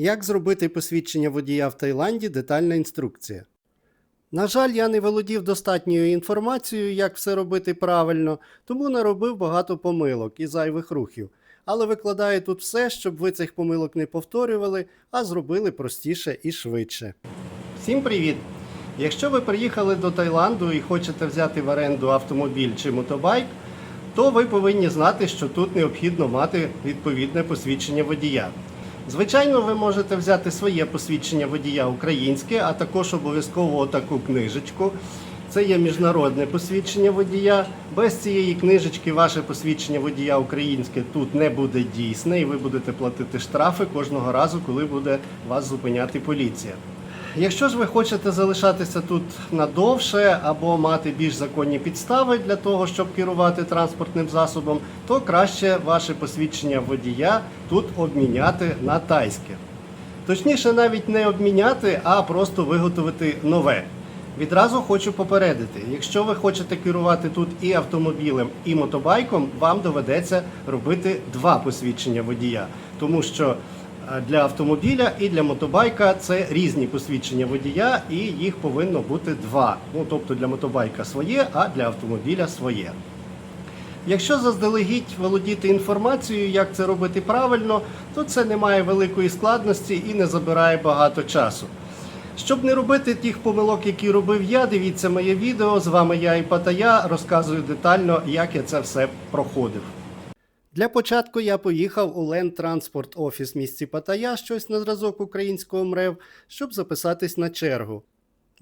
Як зробити посвідчення водія в Таїланді детальна інструкція. На жаль, я не володів достатньою інформацією, як все робити правильно, тому наробив багато помилок і зайвих рухів. Але викладаю тут все, щоб ви цих помилок не повторювали, а зробили простіше і швидше. Всім привіт! Якщо ви приїхали до Таїланду і хочете взяти в оренду автомобіль чи мотобайк, то ви повинні знати, що тут необхідно мати відповідне посвідчення водія. Звичайно, ви можете взяти своє посвідчення водія українське, а також обов'язково таку книжечку. Це є міжнародне посвідчення водія. Без цієї книжечки ваше посвідчення водія українське тут не буде дійсне, і ви будете платити штрафи кожного разу, коли буде вас зупиняти поліція. Якщо ж ви хочете залишатися тут надовше або мати більш законні підстави для того, щоб керувати транспортним засобом, то краще ваше посвідчення водія тут обміняти на тайське. Точніше, навіть не обміняти, а просто виготовити нове. Відразу хочу попередити: якщо ви хочете керувати тут і автомобілем, і мотобайком, вам доведеться робити два посвідчення водія, тому що для автомобіля і для мотобайка це різні посвідчення водія, і їх повинно бути два. Ну тобто для мотобайка своє, а для автомобіля своє. Якщо заздалегідь володіти інформацією, як це робити правильно, то це не має великої складності і не забирає багато часу. Щоб не робити тих помилок, які робив я, дивіться моє відео. З вами я і Патая розказую детально, як я це все проходив. Для початку я поїхав у Land Transport Office в місті Паттайя, щось на зразок українського МРЕВ, щоб записатись на чергу.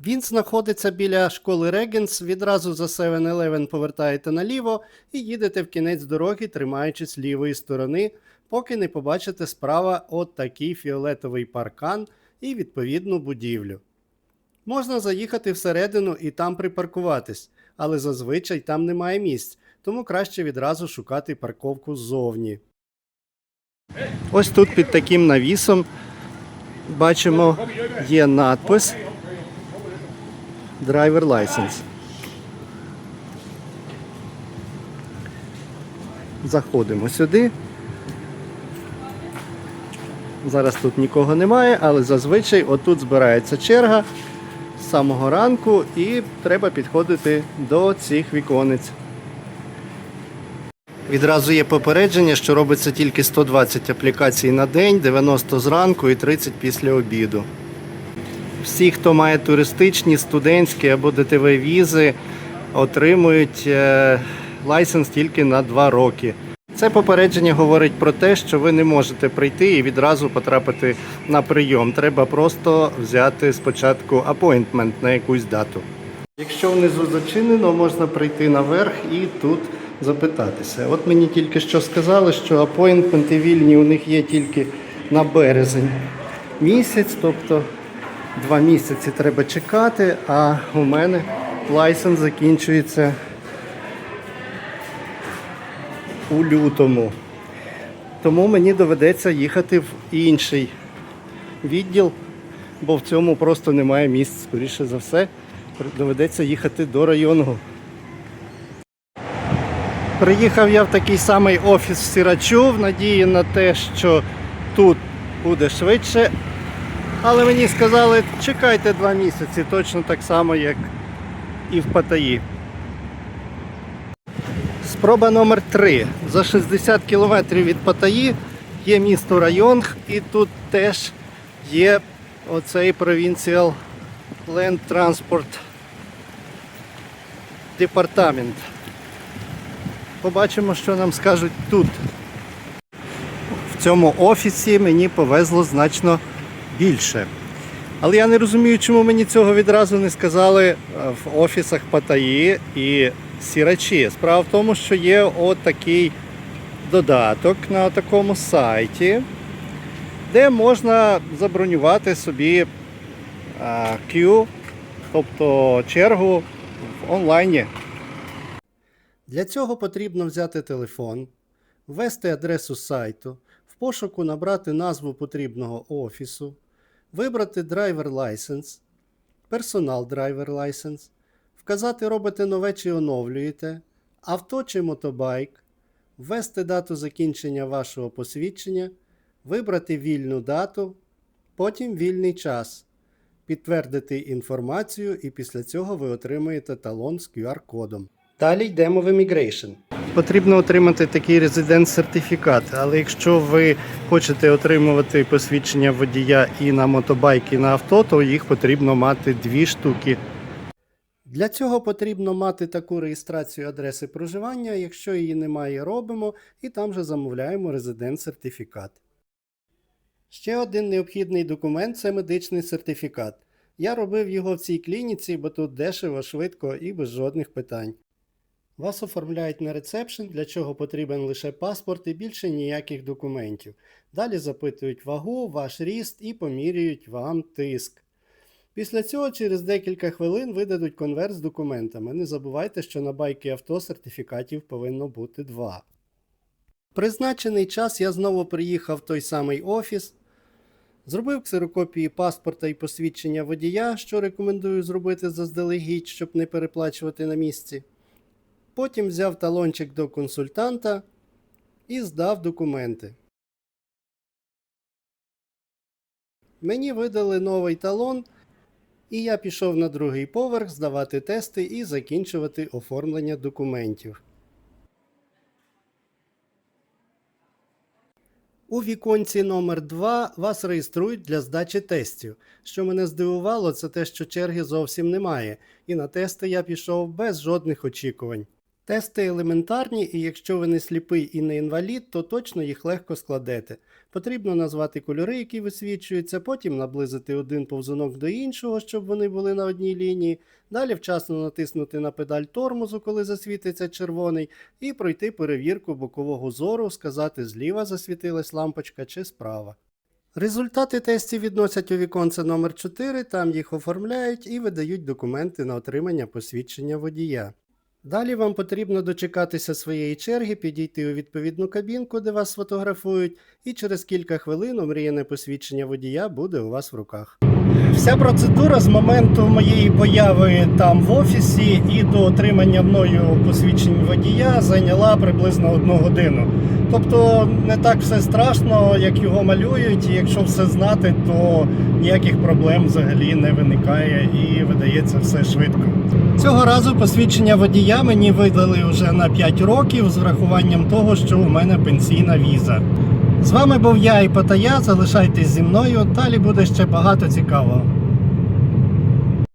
Він знаходиться біля школи Регенс, відразу за 7-Eleven повертаєте наліво і їдете в кінець дороги, тримаючись лівої сторони, поки не побачите справа от такий фіолетовий паркан і відповідну будівлю. Можна заїхати всередину і там припаркуватись, але зазвичай там немає місць, тому краще відразу шукати парковку ззовні. Ось тут під таким навісом бачимо є надпис Driver License. Заходимо сюди. Зараз тут нікого немає, але зазвичай отут збирається черга з самого ранку і треба підходити до цих віконець. Відразу є попередження, що робиться тільки 120 аплікацій на день, 90 зранку і 30 після обіду. Всі, хто має туристичні, студентські або ДТВ візи, отримують е, лайсенс тільки на 2 роки. Це попередження говорить про те, що ви не можете прийти і відразу потрапити на прийом. Треба просто взяти спочатку апойнтмент на якусь дату. Якщо внизу зачинено, можна прийти наверх і тут запитатися. От мені тільки що сказали, що апойнтменти вільні у них є тільки на березень місяць, тобто два місяці треба чекати, а у мене лайсенс закінчується у лютому. Тому мені доведеться їхати в інший відділ, бо в цьому просто немає місць, скоріше за все. Доведеться їхати до районного. Приїхав я в такий самий офіс в Сірачу в надії на те, що тут буде швидше. Але мені сказали, чекайте два місяці, точно так само, як і в Паттайі. Спроба номер 3 За 60 кілометрів від Паттайі є місто Районг, і тут теж є оцей Provincial Land Transport Департамент. Побачимо, що нам скажуть тут. В цьому офісі мені повезло значно більше. Але я не розумію, чому мені цього відразу не сказали е, в офісах Паттайі і Сірачі. Справа в тому, що є от такий додаток на такому сайті, де можна забронювати собі а, queue, тобто чергу в онлайні. Для цього потрібно взяти телефон, ввести адресу сайту, в пошуку набрати назву потрібного офісу, вибрати Driver License, Personal Driver License, вказати робите нове чи оновлюєте, авто чи мотобайк, ввести дату закінчення вашого посвідчення, вибрати вільну дату, Потім вільний час. Підтвердити інформацію, і після цього ви отримуєте талон з QR-кодом. Далі йдемо в Immigration. Потрібно отримати такий резидент сертифікат, але якщо ви хочете отримувати посвідчення водія і на мотобайк, і на авто, то їх потрібно мати дві штуки. Для цього потрібно мати таку реєстрацію адреси проживання. Якщо її немає, робимо і там же замовляємо резидент сертифікат. Ще один необхідний документ це медичний сертифікат. Я робив його в цій клініці, бо тут дешево, швидко і без жодних питань. Вас оформляють на рецепшн, для чого потрібен лише паспорт і більше ніяких документів. Далі запитують вагу, ваш ріст і поміряють вам тиск. Після цього через декілька хвилин видадуть конверт з документами. Не забувайте, що на байки авто сертифікатів повинно бути два. Призначений час я знову приїхав в той самий офіс. Зробив ксерокопії паспорта і посвідчення водія, що рекомендую зробити заздалегідь, щоб не переплачувати на місці. Потім взяв талончик до консультанта і здав документи. Мені видали новий талон, і я пішов на другий поверх здавати тести і закінчувати оформлення документів. У віконці номер 2 вас реєструють для здачі тестів. Що мене здивувало, це те, що черги зовсім немає, і на тести я пішов без жодних очікувань. Тести елементарні, і якщо ви не сліпий і не інвалід, то точно їх легко складете. Потрібно назвати кольори, які висвічуються, потім наблизити один повзунок до іншого, щоб вони були на одній лінії. Далі вчасно натиснути на педаль тормозу, коли засвітиться червоний, і пройти перевірку бокового зору, сказати зліва засвітилась лампочка чи справа. Результати тестів відносять у віконце номер 4 там їх оформляють і видають документи на отримання посвідчення водія. Далі вам потрібно дочекатися своєї черги, підійти у відповідну кабінку, де вас сфотографують, і через кілька хвилин омріяне посвідчення водія буде у вас в руках. Вся процедура з моменту моєї появи там в офісі і до отримання мною посвідчень водія зайняла приблизно одну годину. Тобто не так все страшно, як його малюють, і якщо все знати, то ніяких проблем взагалі не виникає і видається все швидко. Цього разу посвідчення водія мені видали вже на 5 років з врахуванням того, що у мене пенсійна віза. З вами був я і Патая. Залишайтесь зі мною. Далі буде ще багато цікавого.